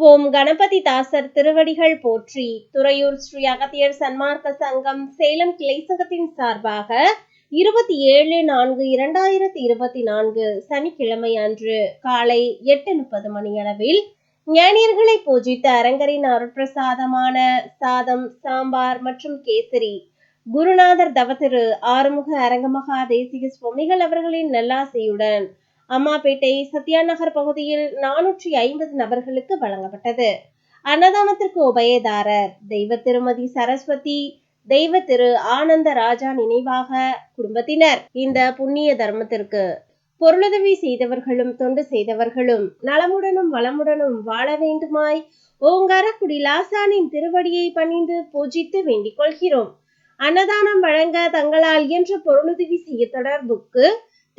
ஓம் கணபதி தாசர் திருவடிகள் போற்றி துறையூர் ஸ்ரீ அகத்தியர் சன்மார்க்க சங்கம் சேலம் கிளை சங்கத்தின் சார்பாக இருபத்தி ஏழு நான்கு இரண்டாயிரத்தி இருபத்தி நான்கு சனிக்கிழமை அன்று காலை எட்டு முப்பது மணியளவில் ஞானியர்களை பூஜித்த அரங்கரின் அருட்பிரசாதமான சாதம் சாம்பார் மற்றும் கேசரி குருநாதர் தவத்திரு ஆறுமுக அரங்கமகா தேசிக சுவாமிகள் அவர்களின் நல்லாசையுடன் அம்மாப்பேட்டை சத்யா நகர் பகுதியில் நானூற்றி ஐம்பது நபர்களுக்கு வழங்கப்பட்டது. அன்னதானத்திற்கு உபயதாரர் தெய்வ திருமதி சரஸ்வதி தெய்வ திரு ஆனந்த ராஜா நினைவாக குடும்பத்தினர். இந்த புண்ணிய தர்மத்திற்கு பொருளுதவி செய்தவர்களும் தொண்டு செய்தவர்களும் நலமுடனும் வளமுடனும் வாழ வேண்டுமாய் ஓங்காரக்குடி லாசானின் திருவடியை பணிந்து பூஜித்து வேண்டிக் கொள்கிறோம். அன்னதானம் வழங்க தங்களால் இயன்ற பொருளுதவி செய்ய தொடர்புக்கு